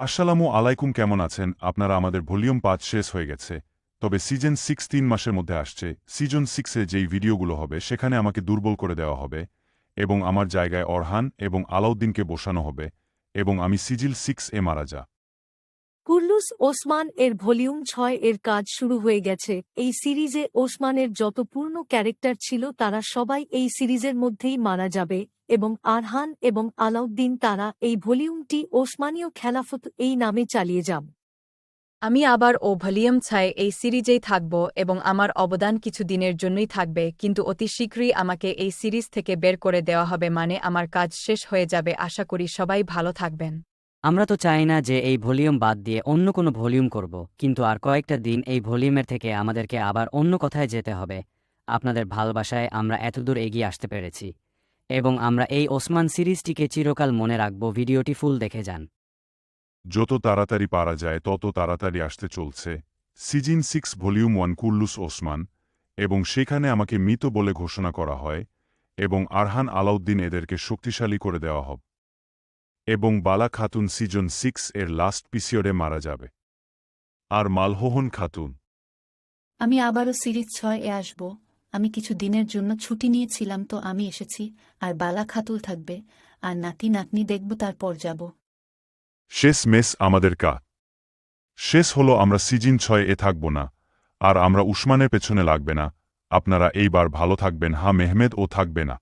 আসসালামু আলাইকুম, কেমন আছেন? আপনারা আমাদের ভলিউম পাঁচ শেষ হয়ে গেছে। তবে সিজন সিক্স তিন মাসের মধ্যে আসছে। সিজন সিক্সে যেই ভিডিওগুলো হবে, সেখানে আমাকে দুর্বল করে দেওয়া হবে এবং আমার জায়গায় অরহান এবং আলাউদ্দিনকে বসানো হবে এবং আমি সিজিল সিক্স এ মারা যা। কুর্লুস ওসমান এর ভলিউম ছয় এর কাজ শুরু হয়ে গেছে। এই সিরিজে ওসমানের যত পূর্ণ ক্যারেক্টার ছিল তারা সবাই এই সিরিজের মধ্যেই মারা যাবে এবং আরহান এবং আলাউদ্দিন তারা এই ভলিউমটি ওসমানীয় খেলাফত এই নামে চালিয়ে যাব আমি আবার ও ভলিউম ছায় এই সিরিজেই থাকব এবং আমার অবদান কিছু দিনের জন্যই থাকবে, কিন্তু অতি শীঘ্রই আমাকে এই সিরিজ থেকে বের করে দেওয়া হবে মানে আমার কাজ শেষ হয়ে যাবে। আশা করি সবাই ভালো থাকবেন। আমরা তো চাই না যে এই ভলিউম বাদ দিয়ে অন্য কোনো ভলিউম করব, কিন্তু আর কয়েকটা দিন এই ভলিউমের থেকে আমাদেরকে আবার অন্য কথায় যেতে হবে। আপনাদের ভালোবাসায় আমরা এতদূর এগিয়ে আসতে পেরেছি। এবং আমরা এই ওসমান সিরিজটিকে চিরকাল মনে রাখব, ভিডিওটি ফুল দেখে যান। যত তাড়াতাড়ি পারা যায়, তত তাড়াতাড়ি আসতে চলছে। Season six volume one Kurulus Osman, এবং সেখানে আমাকে মৃত বলে ঘোষণা করা হয়, এবং আরহান আলাউদ্দিন এদেরকে শক্তিশালী করে দেওয়া হবে। এবং বালা খাতুন সিজন সিক্স এর লাস্ট পিসিয়ডে মারা যাবে। আর মালহোহন খাতুন। আমি আবারও সিরিজ ছয় এ আসব। আমি কিছু দিনের জন্য ছুটি নিয়েছিলাম তো আমি এসেছি আর বালা খাতুল থাকবে আর নাতি নাতনি দেখব তারপর যাব। শেষ মেস আমাদের কা। শেষ হলো আমরা সিজন ছয় এ থাকব না আর আমরা উসমানের পেছনে লাগবে না। আপনারা এইবার ভালো থাকবেন। হা মেহমেদ ও থাকবে না।